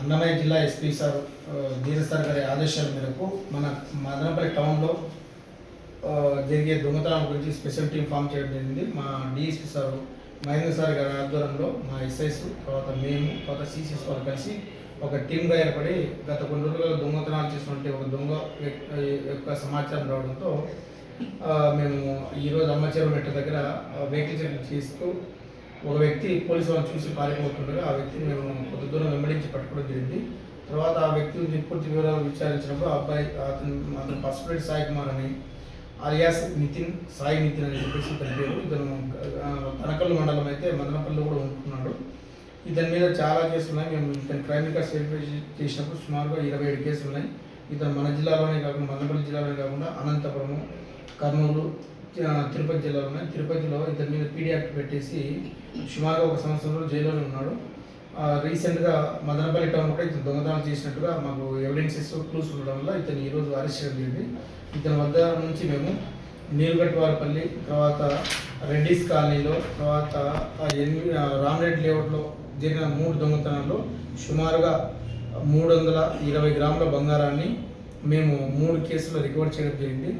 అన్నమయ్య జిల్లా SP sir ధీరసార్ గారి ఆదేశాల మేరకు మన మదనపల్లి టౌన్లో జరిగే దొంగతనాల గురించి స్పెషల్ టీం ఫామ్ చేయడం జరిగింది. మా డిఎస్పీ సార్ మహేంద్ర సార్ గారి ఆధ్వర్యంలో మా ఎస్ఐస్ తర్వాత మేము తర్వాత సిసిఎస్ వారు కలిసి ఒక టీమ్గా ఏర్పడి గత కొన్ని రోజులుగా దొంగతనాలు చేసినటువంటి ఒక దొంగ యొక్క సమాచారం రావడంతో మేము ఈరోజు అమ్మచేరు మెట్ట దగ్గర వెహికల్ చెక్ చేస్తూ ఒక వ్యక్తి పోలీసు వాళ్ళు చూసి పారిపోతుండగా ఆ వ్యక్తిని మేము కొంత దూరం వెంబడించి పట్టుకోవడం జరిగింది. తర్వాత ఆ వ్యక్తి నుంచి పూర్తి వివరాలు విచారించినప్పుడు ఆ అబ్బాయి అతను అతను పసుపురెడ్డి సాయి కుమార్ అని అలియాస్ నితిన్ సాయి నితిన్ అని చెప్పేసి ఇతని పేరు. ఇతను తనకల్లు మండలం అయితే మదనపల్లిలో కూడా ఉంటున్నాడు. ఇతని మీద చాలా కేసులు ఉన్నాయి. మేము ఇతని క్రైమ్ రికార్డ్స్ వెరిఫై చేసినప్పుడు సుమారుగా ఇరవై ఏడు కేసులు ఉన్నాయి. ఇతను మన జిల్లాలోనే కాకుండా మదనపల్లి జిల్లాలోనే కాకుండా అనంతపురము కర్నూలు తిరుపతి జిల్లాలో ఉన్నాయి. తిరుపతిలో ఇతని మీద పీడీ యాక్ట్ పెట్టేసి సుమారుగా ఒక సంవత్సరంలో జైల్లోనే ఉన్నాడు. రీసెంట్గా మదనపల్లి టౌన్ కూడా ఇతను దొంగతనం చేసినట్టుగా మాకు ఎవిడెన్సెస్ క్లూస్ ఉండడం వల్ల ఇతను ఈరోజు అరెస్ట్ చేయడం జరిగింది. ఇతని వద్ద నుంచి మేము నీరుగట్టువారిపల్లి తర్వాత రెడ్డిస్ కాలనీలో తర్వాత ఎనిమిది ఆ లేఅవుట్లో జరిగిన మూడు దొంగతనాల్లో సుమారుగా మూడు వందల ఇరవై గ్రాముల బంగారాన్ని మేము మూడు కేసులు రికవర్ చేయడం జరిగింది.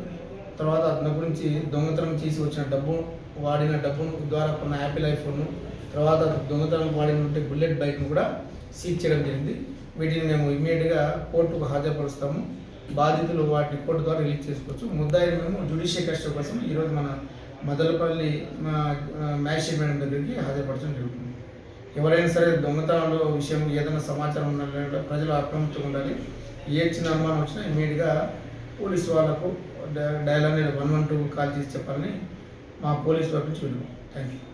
తర్వాత అతని గురించి దొంగతనం చేసి వచ్చిన డబ్బు వాడిన డబ్బును ద్వారా కొన్న యాపిల్ ఐఫోన్ తర్వాత దొంగతనం వాడినటువంటి బుల్లెట్ బైక్ను కూడా సీజ్ చేయడం జరిగింది. వీటిని మేము ఇమీడియట్గా కోర్టుకు హాజరుపరుస్తాము. బాధితులు వాటిని కోర్టు ద్వారా రిలీజ్ చేసుకోవచ్చు. ముద్దాయిని మేము జ్యుడిషియల్ కస్టడీ కోసం ఈరోజు మన మదలపల్లి మ్యాజిస్ట్రేట్ మేడం దగ్గరికి హాజరుపరచడం జరుగుతుంది. ఎవరైనా సరే దొంగతనాల విషయం ఏదైనా సమాచారం ఉండాలి ప్రజలు అప్రమత్తంగా ఉండాలి. ఏ చిన్న అనుమానం వచ్చినా ఇమీడియట్గా పోలీసు వాళ్ళకు డైలాగ్ అనేది వన్ వన్ టూ కాల్ చేసి చెప్పాలని మా పోలీస్ వైపు నుంచి థ్యాంక్ యూ